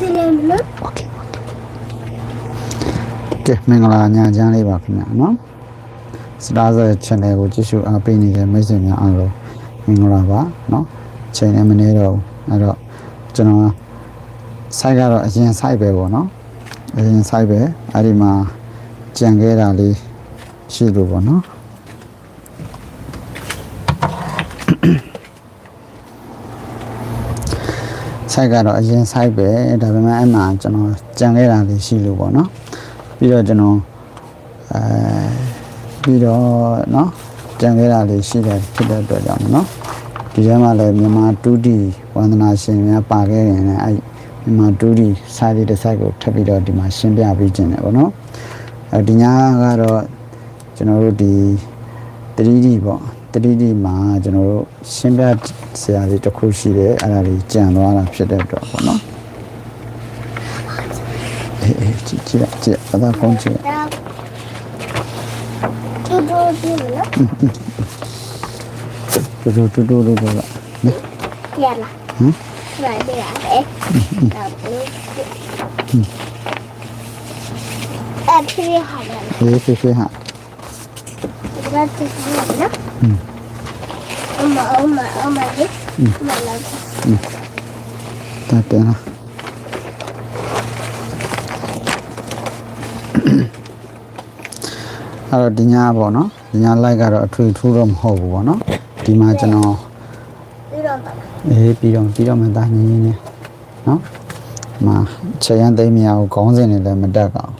တယ်နော် โอเคโอเคကဲမင်္ဂလာညချမ်းလေးပါခင်ဗျာနော်စတားဇာ channel ကိုကြည့်ရှုအားပေးနေတဲ့မိတ်ဆွေများအားလုံးမင်္ဂလာပါနော်ချိန်လည်းမနေတော့ဘူးအဲ့တော့ကျွန်တော် site ကတော့အရင် site ပဲပေါ့နော်အရင် site ပဲအဲ့ဒီမှာကြံခဲ့တာလေးရှိလို့ပေါ့နော် site ကတော့အရင် site ပဲဒါပေမဲ့အဲ့မှာကျွန်တော်ကြံခဲ့တာလေးရှိလို့ပေါ့နော်ပြီးတော့ကျွန်တော်အဲပြီးတော့เนาะကြံခဲ့တာလေးရှိတယ်ဖြစ်တဲ့အတွက်ကြောင့်เนาะဒီထဲမှာလည်းမြန်မာ 2D ဝန္ဒနာရှင်များပါခဲ့ရင်လည်းအဲ့မြန်မာ 2D site လေးတစ် site ကိုထပ်ပြီးတော့ဒီမှာရှင်းပြပေးခြင်းတယ်ပေါ့နော်အဲဒီညကတော့ကျွန်တော်တို့ဒီ 3D ပေါ့ 3D မှာကျွန်တော်တို့ရှင်းပြဆရာလေးတစ်ခုရှိတယ်အဲ့ဒါလေးကြံသွားတာဖြစ်တဲ့အတွက်ပေါ့နော်အေးအေးကြည့်ကြည့်ကြည့်အသာကောင်းကြည့်ဒါတူတူဒီနော်တူတူတူတူတူကနော်ရလာဟမ်ရိုက်ရတယ်ဒါဘူးအဲ့ဒီဟာလာလေးဖေးဖေးဟာဒါတူတူနော် အမအမအမဒီမလာတာတယ်လားအဲ့တော့ဒီညပေါ့နော်ဒီည like ကတော့အထွေထူးတော့မဟုတ်ဘူးပေါ့နော်ဒီမှာကျွန်တော်ပြီးတော့ပါအေးပြီးတော့ပြီးတော့မှတာညင်းညင်းနေနော်မချက်ရန်သိမ်းမရဘူးခေါင်းစဉ်တွေလည်းမတက်ကောင်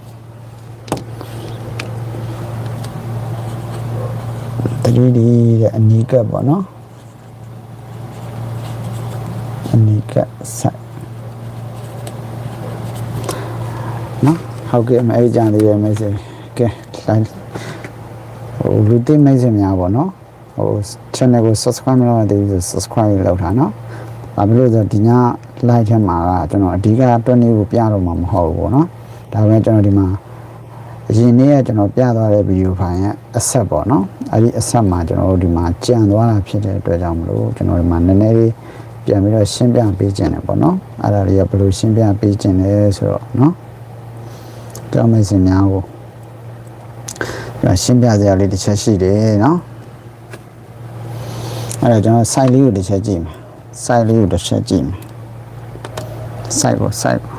တတိဒီတဲ့အနီးကပ်ပေါ့နော်အနီးကပ်ဆက်နော်ဟုတ်ကဲ့မအေးကြသေးရဲ့မိတ်ဆွေကဲလိုက်ဟိုလူသိမိတ်ဆွေများပေါ့နော်ဟို channel ကို subscribe မလုပ်ရသေးဘူးဆို subscribe လုပ်ထားနော်။ဘာဖြစ်လို့လဲဆိုတော့ဒီည live ထဲမှာကကျွန်တော်အဓိကတွက်နေကိုပြတော့မှာမဟုတ်ဘူးပေါ့နော်။ဒါပေမဲ့ကျွန်တော်ဒီမှာ အရင်နေ့ကကျွန်တော်ပြသွားတဲ့ဗီဒီယိုဖိုင်ရဲ့အဆက်ပေါ့နော်။အဲဒီအဆက်မှာကျွန်တော်တို့ဒီမှာကြံသွားတာဖြစ်တဲ့အတွက်ကြောင့်မလို့ကျွန်တော်ဒီမှာနည်းနည်းလေးပြန်ပြီးတော့ရှင်းပြပေးခြင်းတယ်ပေါ့နော်။အဲ့ဒါလေးကဘယ်လိုရှင်းပြပေးခြင်းလဲဆိုတော့နော်။ကြောင်းမိတ်ဆွေများကိုဒါရှင်းပြစရာလေးတစ်ချက်ရှိတယ်နော်။အဲ့တော့ကျွန်တော် site လေးကိုတစ်ချက်ကြည့်မယ် site လေးကိုတစ်ချက်ကြည့်မယ် site ကို site ကို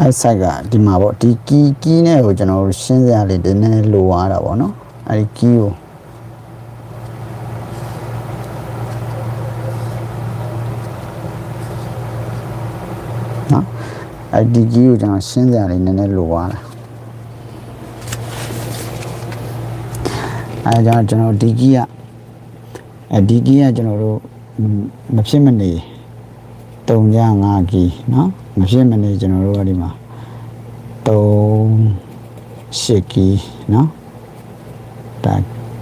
အဲ့ site ကဒီမှာပေါ့ဒီကီးကီးနဲ့ကိုကျွန်တော်တို့ရှင်းစရာလေးနည်းနည်းလိုရတာပေါ့နော်အဲ့ဒီကီးကိုနော်အဲ့ဒီကြီးကိုကျွန်တော်ရှင်းစရာလေးနည်းနည်းလိုသွားတာအဲကြောင့်ကျွန်တော်ဒီကြီးကအဲဒီကြီးကကျွန်တော်တို့မဖြစ်မနေ 3ည5ကြီးနော်မဖြစ်မနေကျွန်တော်တို့ကဒီမှာ3 8ကြီးနော်ဒါ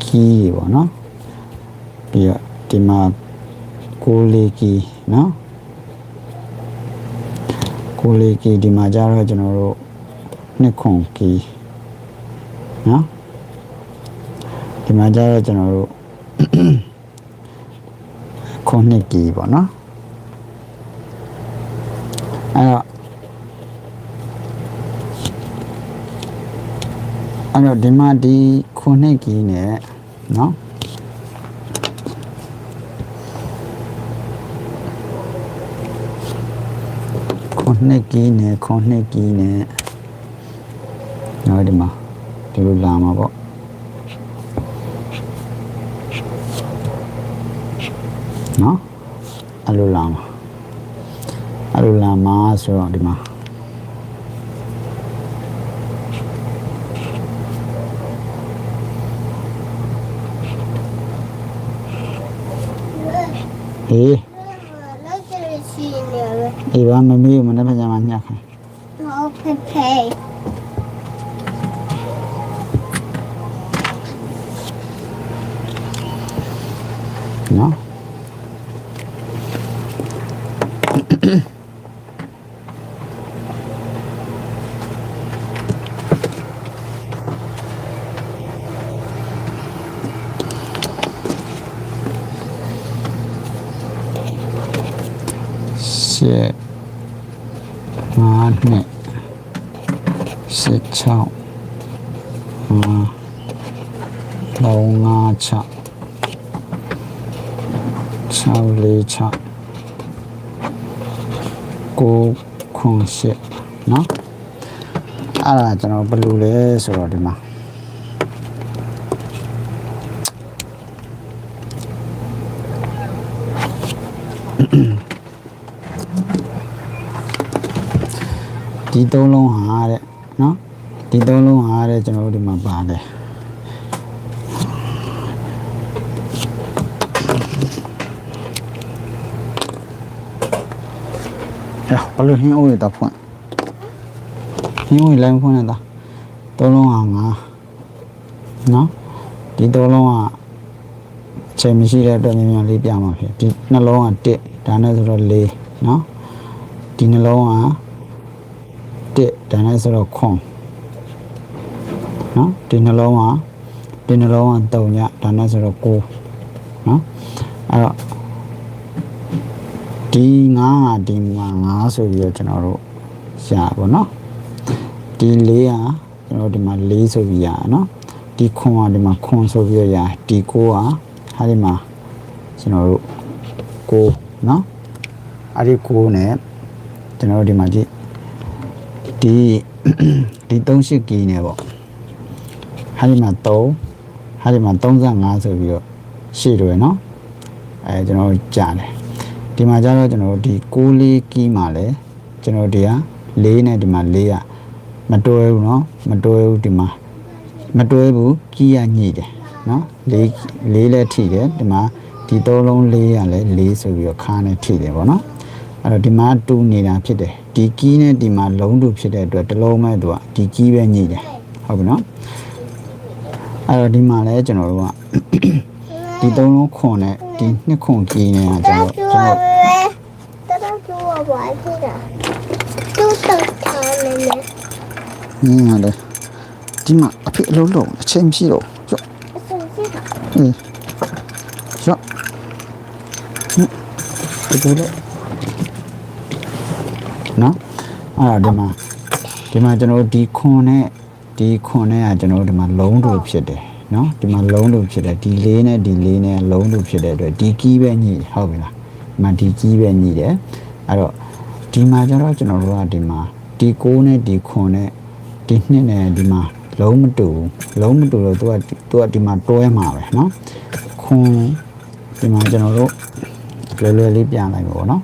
ကြီးပေါ့နော်ပြီးတော့ဒီမှာ6လေးကြီးနော်ကိုလေးကီဒီမှာကြတော့ကျွန်တော်တို့နှစ်ခွန်ကီနော်ဒီမှာကြတော့ကျွန်တော်တို့ခွန်နှစ်ကီပေါ့နော် အဲ့တော့အဲ့တော့ဒီမှာဒီခွန်နှစ်ကီနဲ့နော်ခွန်နှစ်ကီနဲ့ခွန်နှစ်ကီနဲ့နော်ဒီမှာဒီလိုလာမှာပေါ့နော်အဲ့လိုလာမှာအဲ့လို လာမှာဆိုတော့ဒီမှာဟေးလိုက်ကြရ 6 5 3 5 6 6 4 6 9 9 8เนาะအဲ့ဒါကျွန်တော်ဘယ်လိုလဲဆိုတော့ဒီမှာဒီသုံးလုံးဟာတဲ့เนาะ ဒီသုံးလုံးဟာတဲ့ကျွန်တော်တို့ဒီမှာပါတယ်အဲ့ဘာလို့ဟင်းအိုးရတာဖွင့်ဟင်းအိုးလိုင်းဖွင့်နေတာသုံးလုံးဟာငါနော်ဒီသုံးလုံးဟာအချိန်မရှိတဲ့အတွက်မြန်မြန်လေးပြမှာဖြစ်ဒီနှလုံးက1ဒါနဲ့ဆိုတော့4နော်ဒီနှလုံးကတစ်ဒါနဲ့ဆိုတော့ခွ န်နော်ဒီနှလုံးကဒီနှလုံးက3ညဒါနဲ့ဆိုတော့9နော်အဲ့တော့ဒီ9ဟာဒီမှာ9ဆိုပြီးတော့ကျွန်တော်တို့ရှာပါတော့ဒီ4ဟာကျွန်တော်ဒီမှာ4ဆိုပြီးရနော်ဒီခွန်ကဒီမှာခွန်ဆိုပြီးတော့ရဒီ9ဟာဟာဒီမှာကျွန်တော်တို့9နော်အဲ့ဒီ9နဲ့ကျွန်တော်တို့ဒီမှာကြည့်ဒီဒီ38ကီနဲ့ပေါ့ ဟာဒီမှာ3ဟာဒီမှာ35ဆိုပြီးတော့ရှေ့တွေเนาะအဲကျွန်တော်ကြားတယ်ဒီမှာကျတော့ကျွန်တော်ဒီ6လေးကီမှာလဲကျွန်တော်ဒီက4နဲ့ဒီမှာ4ကမတွဲဘူးเนาะမတွဲဘူးဒီမှာမတွဲဘူးကီရညှိတယ်เนาะ4 4လဲထိတယ်ဒီမှာဒီသုံးလုံး4ရလဲ4ဆိုပြီးတော့ခါနဲ့ထိတယ်ပေါ့เนาะ အဲ့တော့ဒီမှာတူနေတာဖြစ်တယ်ဒီကီးနဲ့ဒီမှာလုံးတူဖြစ်တဲ့အတွက်တစ်လုံးမဲ့သူကဒီကီးပဲညှိတယ်ဟုတ်ပြီနော် အဲ့တော့ဒီမှာလည်းကျွန်တော်တို့ကဒီသုံးလုံးခွန်နဲ့ဒီနှစ်ခွန်ကြီးနေတာကျွန်တော်ကျွန်တော်တော်ကျိုးပါသေးတာကျိုးတော့ထားနေလေอืมလေဒီမှာအဖေအလုံးလုံးအချိန်မရှိတော့ကျော့အချိန်ရှိတာอืมကျော့ဒီလိုလေနော်အဲ့တော့ဒီမှာဒီမှာကျွန်တော်ဒီခွန်နဲ့ ဒီခွန်နဲ့ကကျွန်တော်တို့ဒီမှာလုံးတူဖြစ်တယ်နော်ဒီမှာလုံးတူဖြစ်တယ်ဒီလေးနဲ့ဒီလေးနဲ့လုံးတူဖြစ်တဲ့အတွက်ဒီကီးပဲညှိတယ်ဟုတ်ပြီလားဒီမှာဒီကီးပဲညှိတယ်အဲ့တော့ဒီမှာကျတော့ကျွန်တော်တို့ကဒီမှာဒီ6နဲ့ဒီခွန်နဲ့ဒီနှစ်နဲ့ဒီမှာလုံးမတူဘူးလုံးမတူတော့သူကသူကဒီမှာတွဲမှာပဲနော်ခွန်ဒီမှာကျွန်တော်တို့လွယ်လွယ်လေးပြန်လိုက်ပါဘောနော်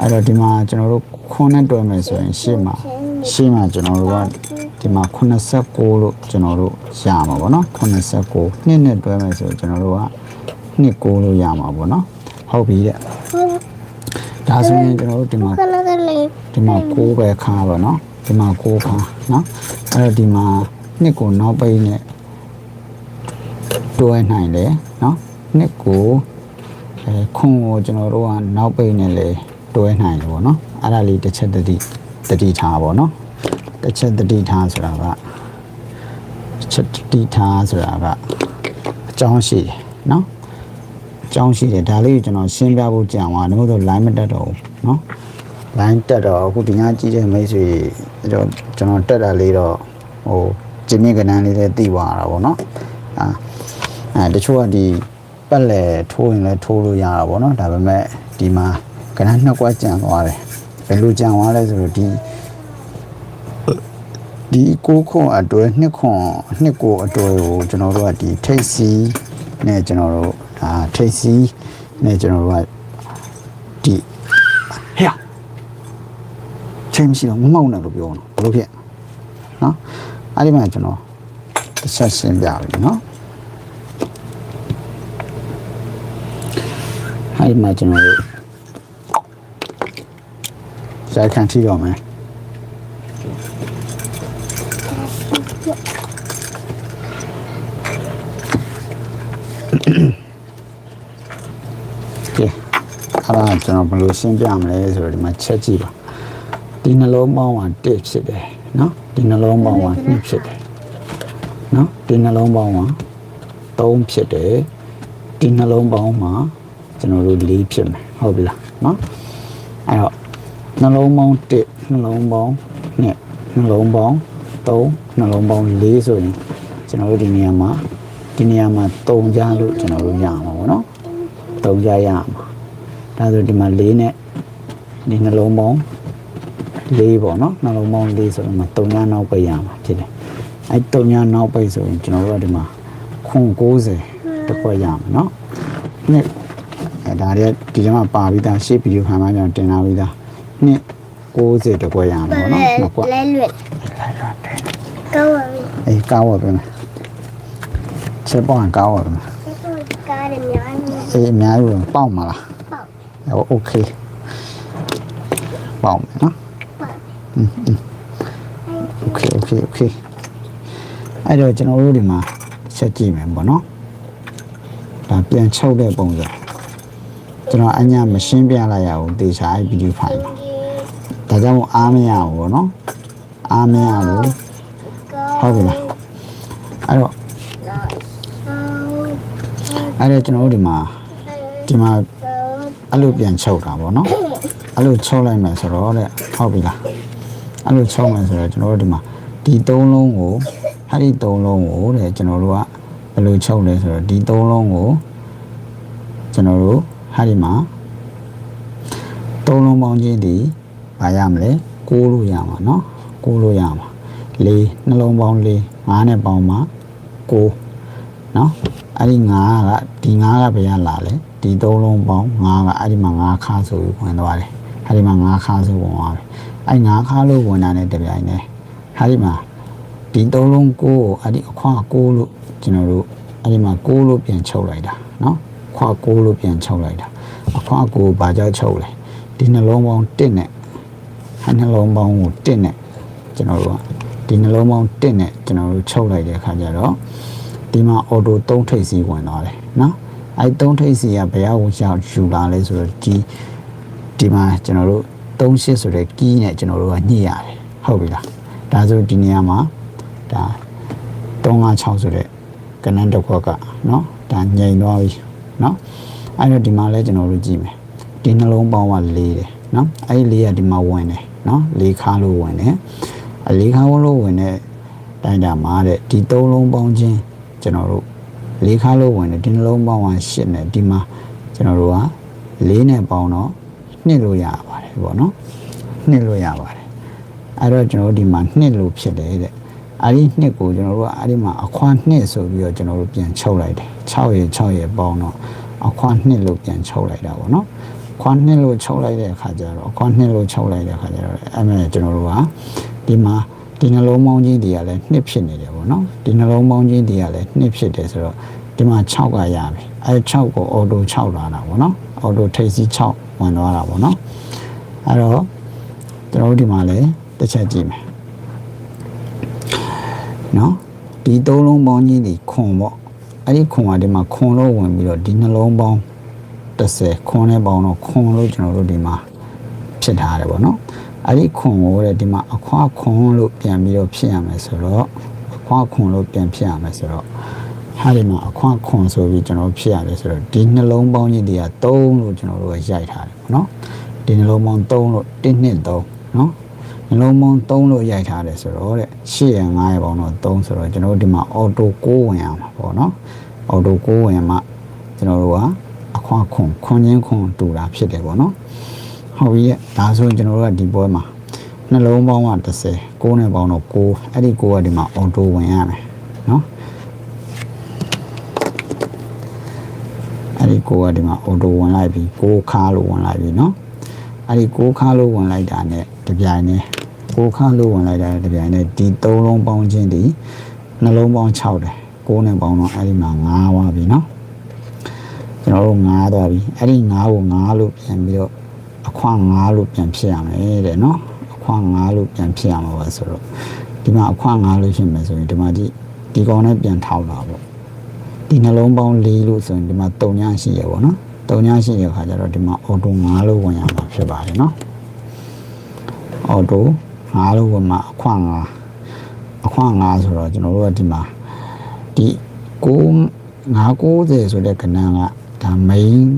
အဲ့တော့ဒီမှာကျွန်တော်တို့ခွန်နဲ့တွဲမယ်ဆိုရင်ရှေ့မှာရှေ့မှာကျွန်တော်တို့က ဒီမှာ86လို့ကျွန်တော်တို့ရမှာပေါ့နော်86နှစ်နဲ့တွဲမယ်ဆိုကျွန်တော်တို့က29လို့ရမှာပေါ့နော်ဟုတ်ပြီတဲ့ဒါဆိုရင်ကျွန်တော်တို့ဒီမှာဒီမှာ6ပဲခါပါနော်ဒီမှာ6ခါနော်အဲ့တော့ဒီမှာနှစ်ကိုနောက်ပိတ်နဲ့တွဲနိုင်တယ်နော်နှစ်ကိုအဲခွန်ကိုကျွန်တော်တို့ကနောက်ပိတ်နဲ့လေတွဲနိုင်တယ်ပေါ့နော်အဲ့ဒါလေးတစ်ချက်တတိတတိထားပါပေါ့နော် တစ်ချက်တတိထားဆိုတာကချက်တတိထားဆိုတာကအကြောင်းရှိတယ်နော်အကြောင်းရှိတယ်ဒါလေးကိုကျွန်တော်ရှင်းပြဖို့ကြံသွားတယ်မဟုတ်တော့ line မတက်တော့ဘူးနော် line တက်တော့အခုဒီညကြည့်တဲ့မိတ်ဆွေကျွန်တော်ကျွန်တော်တက်တာလေးတော့ဟိုကျင်းမြင့်ကဏန်းလေးလည်းသိသွားတာပေါ့နော်အာအဲတချို့ကဒီပတ်လည်ထိုးရင်လည်းထိုးလို့ရတာပေါ့နော်ဒါပေမဲ့ဒီမှာကဏန်းနှစ်ကွက်ကြံသွားတယ်ဘယ်လိုကြံသွားလဲဆိုတော့ဒီ ဒီကိုခွန်အတွဲနှစ်ခွန်နှစ်ကိုအတွဲကိုကျွန်တော်တို့ကဒီထိတ်စီနဲ့ကျွန်တော်တို့ဒါထိတ်စီနဲ့ကျွန်တော်တို့ကဒီဟဲ့ချိန်မရှိတော့မမောက်နဲ့လို့ပြောတော့ဘယ်လိုဖြစ်နော်အဲ့ဒီမှာကျွန်တော်တစ်ချက်ရှင်းပြပြီနော်အဲ့ဒီမှာကျွန်တော်တို့ဇာခံထီတော့မယ်ကဲအဲ့ဒါ ကျွန်တော်ဘယ်လိုရှင်းပြမလဲဆိုတော့ဒီမှာချက်ကြည့်ပါဒီနှလုံးပေါင်းက1ဖြစ်တယ်နော်ဒီနှလုံးပေါင်းက2ဖြစ်တယ်နော်ဒီနှလုံးပေါင်းက3ဖြစ်တယ်ဒီနှလုံးပေါင်းမှာကျွန်တော်တို့4ဖြစ်မယ်ဟုတ်ပြီလားနော်အဲ့တော့နှလုံးပေါင်း1နှလုံးပေါင်း2နှလုံးပေါင်း3နှလုံးပေါင်း4ဆိုရင်ကျွန်တော်တို့ဒီနေရာမှာဒီနေရာမှာ3ကြားလို့ကျွန်တော်တို့ရမှာပေါ့နော်3ကြားရမှာ ဒါဆိုဒီမှာ4နဲ့ဒီနှလုံးပေါင်း4ပေါ့နော်နှလုံးပေါင်း4ဆိုတော့မှာ3ကြားနောက်ပိတ်ရမှာဖြစ်တယ်အဲ3ကြားနောက်ပိတ်ဆိုရင်ကျွန်တော်တို့ကဒီမှာခွန်90တစ်ခွက်ရမှာနော်နှစ်အဲဒါတွေဒီကျမှပါပြီးသားရှေ့ဗီဒီယိုခံမှကျွန်တော်တင်လာပြီးသားနှစ်90တစ်ခွက်ရမှာဘယ်ပေါ့လဲနော်နှစ်ခွက်လဲလွတ်ကောင်းပါပြီအေးကားဝယ်ပြန်မယ်ချက်ပေါင်းကားဝယ်ပြန်မယ်ကားရများနေအေးအများကြီးဝင်ပေါက်မလားပေါ့ ဟိုโอเคပေါက်မယ်နော် ပေါ့ โอเคโอเคโอเคအဲ့တော့ကျွန်တော်တို့ဒီမှာချက်ကြည့်မယ်ပေါ့နော်ဒါပြန်ချုပ်တဲ့ပုံစံကျွန်တော်အညာမရှင်းပြလိုက်ရဘူးတေချာအဲ့ဗီဒီယိုဖိုင်မှာဒါကြောင့်မို့အားမရဘူးပေါ့နော်အားမရလို့ဟုတ်ပြီလားအဲ့တော့အဲ့တော့ကျွန်တော်တို့ဒီမှာဒီမှာ အဲ့လိုပြန်ချုပ်တာပေါ့နော်အဲ့လိုချုပ်လိုက်မယ်ဆိုတော့တဲ့ဟုတ်ပြီလားအဲ့လိုချုပ်မယ်ဆိုတော့ကျွန်တော်တို့ဒီမှာဒီသုံးလုံးကိုအဲ့ဒီသုံးလုံးကိုတဲ့ကျွန်တော်တို့ကဘယ်လိုချုပ်လဲဆိုတော့ဒီသုံးလုံးကိုကျွန်တော်တို့ဟာဒီမှာသုံးလုံးပေါင်းချင်းဒီမရမလဲကိုးလို့ရမှာเนาะကိုးလို့ရမှာလေးနှလုံးပေါင်းလေးငါးနဲ့ပေါင်းမှာကိုးเนาะအဲ့ဒီငါးကဒီငါးကဘယ်ရလာလဲ ဒီသုံးလုံးပေါင်း9ကအဲ့ဒီမှာ9ခါဆိုပြီးဝင်သွားတယ်အဲ့ဒီမှာ9ခါဆိုဝင်သွားတယ်အဲ့9ခါလို့ဝင်တာနဲ့တပြိုင်တည်းအဲ့ဒီမှာဒီသုံးလုံး9ကိုအဲ့ဒီအခွာ9လို့ကျွန်တော်တို့အဲ့ဒီမှာ9လို့ပြန်ချုပ်လိုက်တာနော်ခွာ9လို့ပြန်ချုပ်လိုက်တာအခွာ9ဘာကြောင့်ချုပ်လဲဒီနှလုံးပေါင်း1နဲ့အဲ့နှလုံးပေါင်းကို1နဲ့ကျွန်တော်တို့ကဒီနှလုံးပေါင်း1နဲ့ကျွန်တော်တို့ချုပ်လိုက်တဲ့အခါကျတော့ဒီမှာအော်တို3ထိပ်စီဝင်သွားတယ်နော် အဲ3ထိပ်စီးကဘယ်ရောက်ရောက်ယူလာလဲဆိုတော့ဒီဒီမှာကျွန်တော်တို့38ဆိုတဲ့ကီးနဲ့ကျွန်တော်တို့ကညှိရတယ်ဟုတ်ပြီလားဒါဆိုဒီနေရာမှာဒါ356ဆိုတဲ့ကနန်းတစ်ခွက်ကနော်ဒါငြိမ်သွားပြီနော်အဲတော့ဒီမှာလဲကျွန်တော်တို့ကြည့်မယ်ဒီနှလုံးပေါင်းက4တယ်နော်အဲဒီ4ကဒီမှာဝင်တယ်နော်4ခါလို့ဝင်တယ်အဲ4ခါလို့ဝင်တဲ့တိုင်းတာမှာတဲ့ဒီ3လုံးပေါင်းချင်းကျွန်တော်တို့ ၄ခါလို့ဝင်တယ်ဒီနှလုံးပေါင်းက8နဲ့ဒီမှာကျွန်တော်တို့က၄နဲ့ပေါင်းတော့နှစ်လို့ရပါတယ်ပေါ့နော်နှစ်လို့ရပါတယ်အဲ့တော့ကျွန်တော်တို့ဒီမှာနှစ်လို့ဖြစ်တယ်တဲ့အဲ့ဒီနှစ်ကိုကျွန်တော်တို့ကအဲ့ဒီမှာအခွာနှစ်ဆိုပြီးတော့ကျွန်တော်တို့ပြန်ချုပ်လိုက်တယ်6ရေ6ရေပေါင်းတော့အခွာနှစ်လို့ပြန်ချုပ်လိုက်တာပေါ့နော်ခွာနှစ်လို့ချုပ်လိုက်တဲ့အခါကျတော့အခွာနှစ်လို့ချုပ်လိုက်တဲ့အခါကျတော့အဲ့မဲ့ကျွန်တော်တို့ကဒီမှာ ဒီနှလုံးပေါင်းကြီးတွေကလည်းနှစ်ဖြစ်နေတယ်ပေါ့နော်ဒီနှလုံးပေါင်းကြီးတွေကလည်းနှစ်ဖြစ်တယ်ဆိုတော့ဒီမှာ6ကရပြီအဲ6ကိုအော်တို6လာတာပေါ့နော်အော်တိုထိပ်စီး6ဝင်သွားတာပေါ့နော်အဲ့တော့ကျွန်တော်တို့ဒီမှာလည်းတစ်ချက်ကြည့်မယ်နော်ဒီသုံးလုံးပေါင်းကြီးတွေခွန်ပေါ့အဲ့ဒီခွန်ကဒီမှာခွန်လို့ဝင်ပြီးတော့ဒီနှလုံးပေါင်း30ခွန်နဲ့ပေါင်းတော့ခွန်လို့ကျွန်တော်တို့ဒီမှာဖြစ်ထားတယ်ပေါ့နော် အဲ့ဒီခွန်ကိုတဲ့ဒီမှာအခွားခွန်လို့ပြန်ပြီးတော့ဖြစ်ရမယ်ဆိုတော့အခွားခွန်လို့ပြန်ဖြစ်ရမယ်ဆိုတော့ဟာဒီမှာအခွားခွန်ဆိုပြီးကျွန်တော်ဖြစ်ရတယ်ဆိုတော့ဒီနှလုံးပေါင်းကြီးတွေက3လို့ကျွန်တော်တို့ကရိုက်ထားတယ်ပေါ့နော်ဒီနှလုံးပေါင်း3လို့1 2 3နော်နှလုံးပေါင်း3လို့ရိုက်ထားတယ်ဆိုတော့တဲ့8ရ9ရပေါင်းတော့3ဆိုတော့ကျွန်တော်တို့ဒီမှာအော်တို6ဝင်ရမှာပေါ့နော်အော်တို6ဝင်မှကျွန်တော်တို့ကအခွားခွန်ခွန်ချင်းခွန်တူတာဖြစ်တယ်ပေါ့နော် ဟုတ်ရဲ့ဒါဆိုရင်ကျွန်တော်တို့ကဒီပွဲမှာနှလုံးပေါင်းက30 9နဲ့ပေါင်းတော့9အဲ့ဒီ9ကဒီမှာ auto ဝင်ရမယ်နော်အဲ့ဒီ9ကဒီမှာ auto ဝင်လိုက်ပြီ9ခါလို့ဝင်လိုက်ပြီနော်အဲ့ဒီ9ခါလို့ဝင်လိုက်တာ ਨੇ တပြိုင်နဲ့9ခါလို့ဝင်လိုက်တာတပြိုင်နဲ့ဒီ3လုံးပေါင်းခြင်းဒီနှလုံးပေါင်း6တယ်9နဲ့ပေါင်းတော့အဲ့ဒီမှာ9ပါပြီနော်ကျွန်တော်တို့9သွားပြီအဲ့ဒီ9ကို9လို့ပြန်ပြီးတော့ အခွန်9လို့ပြန်ဖြစ်ရမယ်တဲ့နော်အခွန်9လို့ပြန်ဖြစ်ရမှာပါဆိုတော့ဒီမှာအခွန်9လို့ဖြစ်မယ်ဆိုရင်ဒီမှာဒီဒီကောင်နဲ့ပြန်ထောက်တာပေါ့ဒီနှလုံးပေါင်း၄လို့ဆိုရင်ဒီမှာ3ညရှိရပေါ့နော်3ညရှိရခါကျတော့ဒီမှာအော်တို9လို့ဝင်ရမှာဖြစ်ပါတယ်နော်အော်တို9လို့ဝင်မှာအခွန်9အခွန်9ဆိုတော့ကျွန်တော်တို့ကဒီမှာဒီ9 990ဆိုတဲ့ကဏ္ဍကဒါ main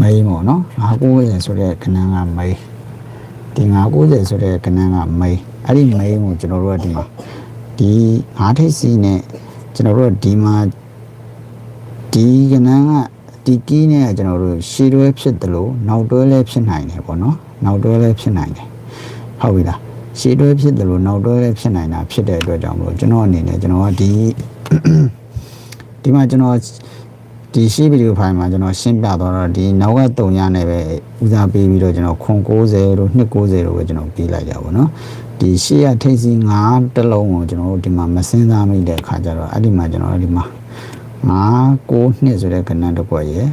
မိန်းပေါ့နော်990ဆိုတဲ့ကဏ္ဍကမိန်းဒီ990ဆိုတဲ့ကဏ္ဍကမိန်းအဲ့ဒီမိန်းကိုကျွန်တော်တို့ကဒီမှာဒီ9ထိပ်စီနဲ့ကျွန်တော်တို့ကဒီမှာဒီကဏ္ဍကဒီကီးနဲ့ကျွန်တော်တို့ရှည်တွဲဖြစ်တယ်လို့နောက်တွဲလည်းဖြစ်နိုင်တယ်ပေါ့နော်နောက်တွဲလည်းဖြစ်နိုင်တယ်ဟုတ်ပြီလားရှည်တွဲဖြစ်တယ်လို့နောက်တွဲလည်းဖြစ်နိုင်တာဖြစ်တဲ့အတွက်ကြောင့်မလို့ကျွန်တော်အနေနဲ့ကျွန်တော်ကဒီဒီမှာကျွန်တော် ဒီရှိဗီဒီယိုဖိုင်မှာကျွန်တော်ရှင်းပြတော့တော့ဒီနောက်ကတုံရနဲ့ပဲဦးစားပေးပြီးတော့ကျွန်တော်ခွန်90တို့290တို့ပဲကျွန်တော်ပေးလိုက်ကြပါတော့ဒီရှေ့ရထိပ်စီ9တလုံးကိုကျွန်တော်တို့ဒီမှာမစင်းစားမိတဲ့အခါကျတော့အဲ့ဒီမှာကျွန်တော်တို့ဒီမှာ9 9နှစ်ဆိုတဲ့ကဏ္ဍတစ်ခွက်ရယ်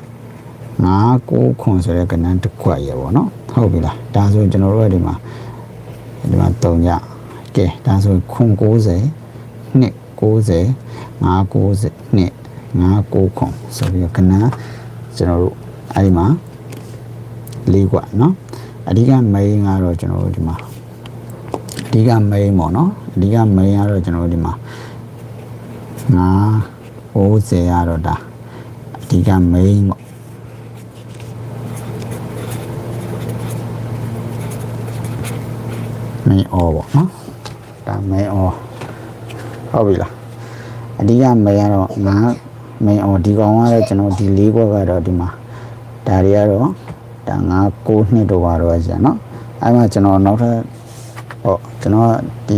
9 9ခွန်ဆိုတဲ့ကဏ္ဍတစ်ခွက်ရယ်ပေါ့နော်ဟုတ်ပြီလားဒါဆိုကျွန်တော်တို့ကဒီမှာဒီမှာတုံရကဲဒါဆိုခွန်90 2 90 9 90 2 9 9ဆိုပြီးတော့ခဏကျွန်တော်တို့အဲ့ဒီမှာ၄ကွာเนาะအဓိက main ကတော့ကျွန်တော်တို့ဒီမှာအဓိက main ပေါ့เนาะအဓိက main ကတော့ကျွန်တော်တို့ဒီမှာ9 90ကတော့ဒါအဓိက main ပေါ့မဲအောပေါ့နော်ဒါမဲအောဟုတ်ပြီလားအဓိကမဲကတော့ငါ main အော်ဒီကောင်ကတော့ကျွန်တော်ဒီ၄ခွက်ကတော့ဒီမှာဒါတွေကတော့ဒါ9 6နှစ်တော့ပါတော့ဆရာနော်အဲ့မှာကျွန်တော်နောက်ထပ်ဟောကျွန်တော်ဒီ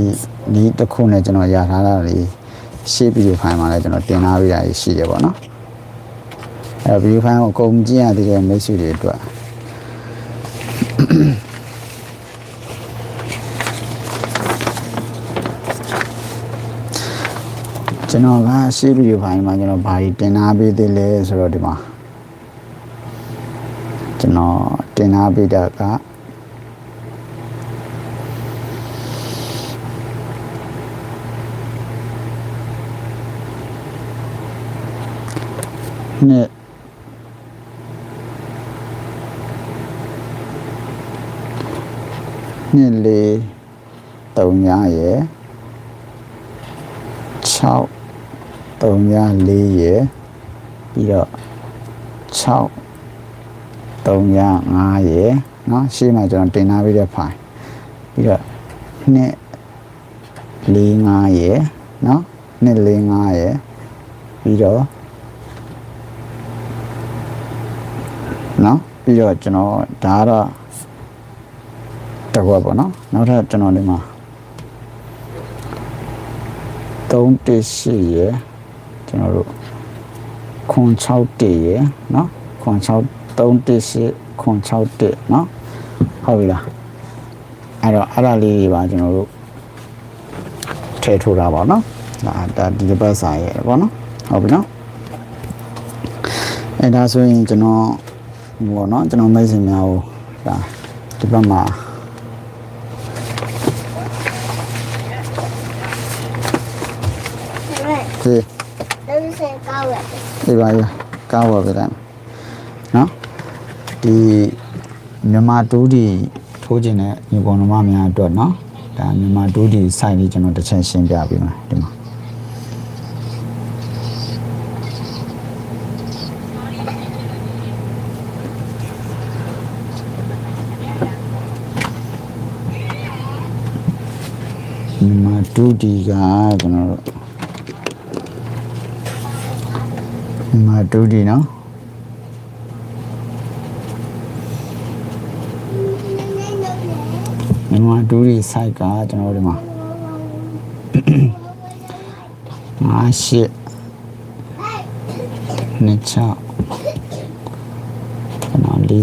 ဒီတစ်ခုနဲ့ကျွန်တော်ရထားတာလေးရှေ့ဗီဒီယိုဖိုင်မှာလည်းကျွန်တော်တင်ထားပေးတာရှိတယ်ပေါ့နော်အဲ့ဗီဒီယိုဖိုင်ကိုအကုန်ကြည့်ရတဲ့မိတ်ဆွေတွေအတွက် ကျွန်တော်ကရှေ့ဗီဒီယိုဖိုင်မှာကျွန်တော်ဘာကြီးတင်ထားပေးသေးလဲဆိုတော့ဒီမှာကျွန်တော်တင်ထားပေးတာကနှစ်နှစ်လေးတုံညာရယ်6 3ရ4ရယ်ပြီးတော့6 3ရ5ရယ်เนาะရှေ့မှာကျွန်တော်တင်ထားပေးတဲ့ဖိုင်ပြီးတော့2 4 5ရယ်เนาะ2 4 5ရယ်ပြီးတော့เนาะပြီးတော့ကျွန်တော်ဒါကတော့တစ်ခွက်ပေါ့เนาะနောက်ထပ်ကျွန်တော်ဒီမှာ3တက်ရှိရယ် ကျွန်တော်တို့ခွန်6တက်ရယ်เนาะခွန်6 3တက်ရှိခွန်6တက်เนาะဟုတ်ပြီလားအဲ့တော့အဲ့ဒါလေးတွေပါကျွန်တော်တို့ထည့်ထိုးတာပါเนาะဒါဒါဒီတစ်ပတ်စာရဲ့ပေါ့နော်ဟုတ်ပြီနော်အဲ့ဒါဆိုရင်ကျွန်တော်ဟိုပေါ့နော်ကျွန်တော်မိတ်ဆွေများကိုဒါဒီဘက်မှာ ဒီပါရကားဝယ်ပြတယ်နော်ဒီမြန်မာတူးဒီထိုးခြင်းတဲ့ညီကောင်တော်မများအတွက်နော်ဒါမြန်မာတူးဒီ site လေးကျွန်တော်တစ်ချက်ရှင်းပြပေးမယ်ဒီမှာမြန်မာတူးဒီကကျွန်တော်တို့ မြန်မာတူဒီနော်မြန်မာတူဒီ site ကကျွန်တော်တို့ဒီမှာငါရှစ်နှစ်ချကျွန်တော်45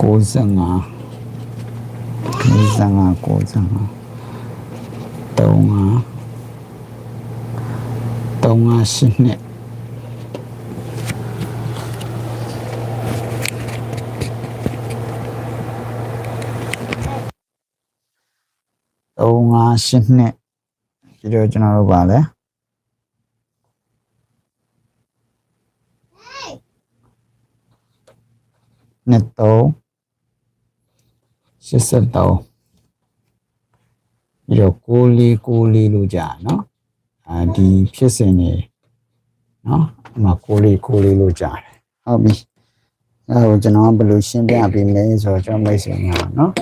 95 95 95 35 358နှစ်358နှစ်ဒီတော့ကျွန်တော်တို့ပါလဲနှစ်3 83ပြီးတော့6လေး6လေးလို့ကြာနော်အာဒီဖြစ်စဉ်နေ နော်အမကိုလေးကိုလေးလို့ကြားတယ်ဟုတ်ပြီအဲဒါကိုကျွန်တော်ကဘယ်လိုရှင်းပြပေးမလဲဆိုတော့ကျွန်တော်မိတ်ဆွေများနော်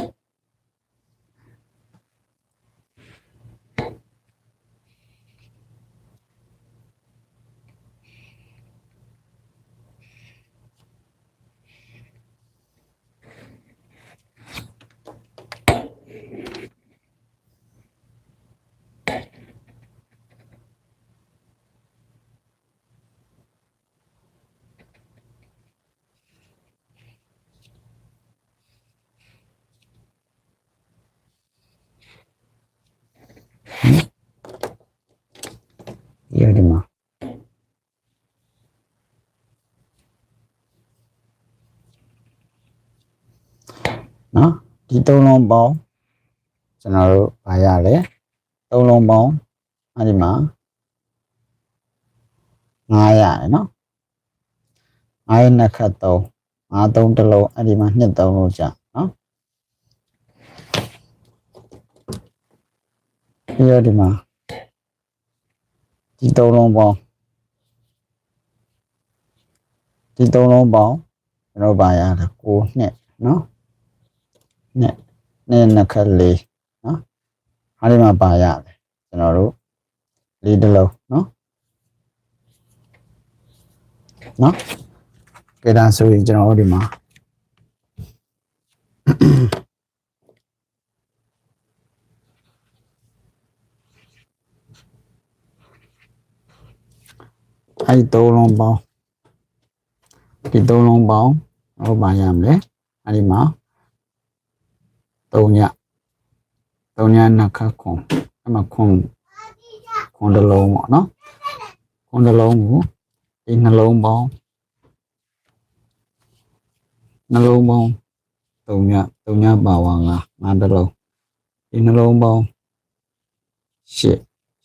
ရဒီမှာနော်ဒီသုံးလုံးပေါင်းကျွန်တော်တို့ဗာရလဲသုံးလုံးပေါင်းအဲ့ဒီမှာ900ရယ်နော်9ရက်နှစ်ခတ်3 5 3တစ်လုံးအဲ့ဒီမှာ2 3လုံးကြာနော် ပြီးတော့ဒီမှာဒီသုံးလုံးပေါင်းဒီသုံးလုံးပေါင်းကျွန်တော်ဗာရတယ်ကိုနှစ်နော်နှစ်နှစ်နှစ်ခက်လေးနော်ဟာဒီမှာဗာရတယ်ကျွန်တော်တို့လေးတစ်လုံးနော်နော်ကဲဒါဆိုရင်ကျွန်တော်တို့ဒီမှာ အဲ့ဒီသုံးလုံးပေါင်းဒီသုံးလုံးပေါင်းဟောဗာရမလဲအဲ့ဒီမှာ3ည3ညနှစ်ခက်ခွန်အဲ့မှာခွန်ခွန်တစ်လုံးပေါ့နော်ခွန်တစ်လုံးကိုဒီနှလုံးပေါင်းနှလုံးပေါင်း3ည3ညပါဝါငါငါတစ်လုံးဒီနှလုံးပေါင်း8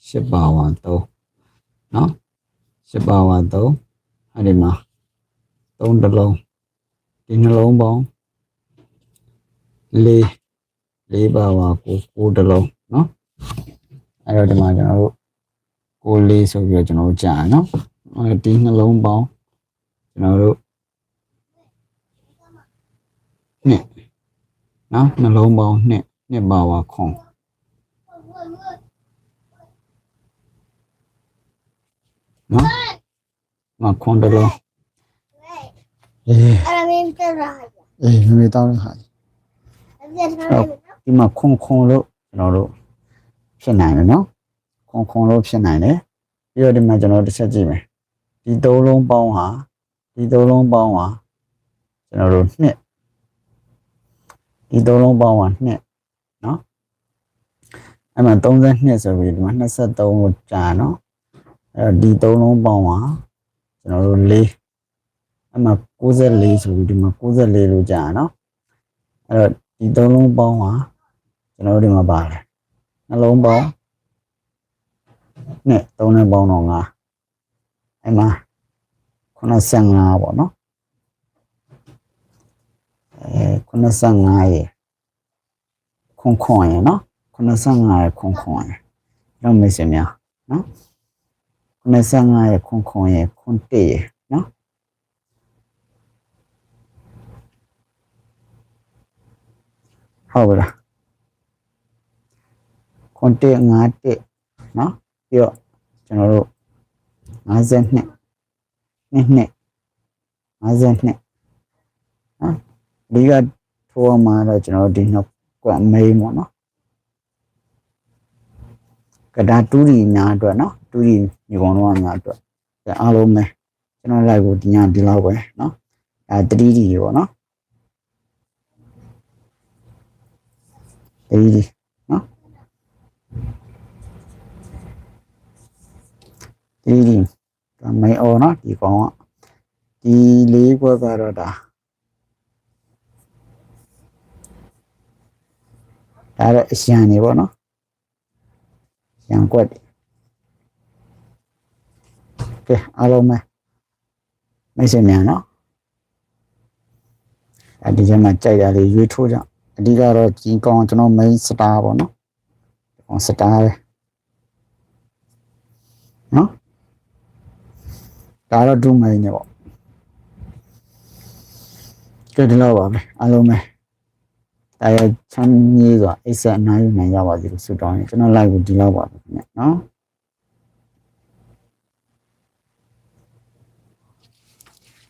8ပါဝါ3နော် ရှစ်ပါဝါ3အဲ့ဒီမှာ3တစ်လုံးဒီနှလုံးပေါင်း4 4ပါဝါ9 9တစ်လုံးเนาะအဲ့တော့ဒီမှာကျွန်တော်တို့ကိုလေးဆိုပြီးတော့ကျွန်တော်တို့ကြာเนาะဒီနှလုံးပေါင်းကျွန်တော်တို့နှစ်เนาะနှလုံးပေါင်းနှစ်နှစ်ပါဝါခွန် နော်မခွန်တလုံးအေးအဲ့မင်းပြောတာဟာအေးမမေတောင်းတဲ့ဟာဒီမှာခွန်ခွန်လို့ကျွန်တော်တို့ဖြစ်နိုင်တယ်နော်ခွန်ခွန်လို့ဖြစ်နိုင်တယ်ပြီးတော့ဒီမှာကျွန်တော်တစ်ချက်ကြည့်မယ်ဒီသုံးလုံးပေါင်းဟာဒီသုံးလုံးပေါင်းဟာကျွန်တော်တို့နှစ်ဒီသုံးလုံးပေါင်းဟာနှစ်နော်အဲ့မှာ32ဆိုပြီးဒီမှာ23ကိုကြာနော် အဲ့တော့ဒီသုံးလုံးပေါင်းဟာကျွန်တော်တို့၄အဲ့မှာ94ဆိုပြီးဒီမှာ94လို့ကြာနော်အဲ့တော့ဒီသုံးလုံးပေါင်းဟာကျွန်တော်တို့ဒီမှာပါတယ်နှလုံးပေါင်းနဲ့သုံးနဲ့ပေါင်းတော့5အဲ့မှာ85ပေါ့နော်အဲ85ရေခွန်ခွန်ရေနော်85ရေခွန်ခွန်ရေတော့မေ့စင်များနော် 85ရေခွန်ခွန်ရေခွန်တေရေနော်ဟုတ်ပါလားခွန်တေ5တေနော်ပြီးတော့ကျွန်တော်တို့52နှစ်နှစ်52နော်ဒီကထိုးမှာတော့ကျွန်တော်တို့ဒီနှစ်ကွက်မိန်ပေါ့နော်ကဒါတူရီများအတွက်နော် တူရီညီကောင်တို့ကများအတွက်ဒါအားလုံးပဲကျွန်တော် live ကိုဒီညဒီလောက်ပဲနော်အဲ 3D ပေါ့နော် 3D နော် 3D ဒါမိန်အော်နော်ဒီကောင်ကဒီလေးကွက်ကတော့ဒါဒါတော့အရှံနေပေါ့နော်ရှံကွက်တွေ ကဲအားလုံးပဲမိတ်ဆွေများနော်အဲဒီကျမှကြိုက်တာလေးရွေးထိုးကြအဓိကတော့ဒီကောင်ကျွန်တော် main star ပေါ့နော်ဒီကောင် star ပဲနော်ဒါတော့ဒူမိုင်းနေပေါ့ကဲဒီလောက်ပါပဲအားလုံးပဲအဲချမ်းမြေးစွာအိတ်ဆက်အနားယူနိုင်ရပါစေလို့ဆုတောင်းရင်ကျွန်တော် live ကိုဒီလောက်ပါပဲခင်ဗျာနော်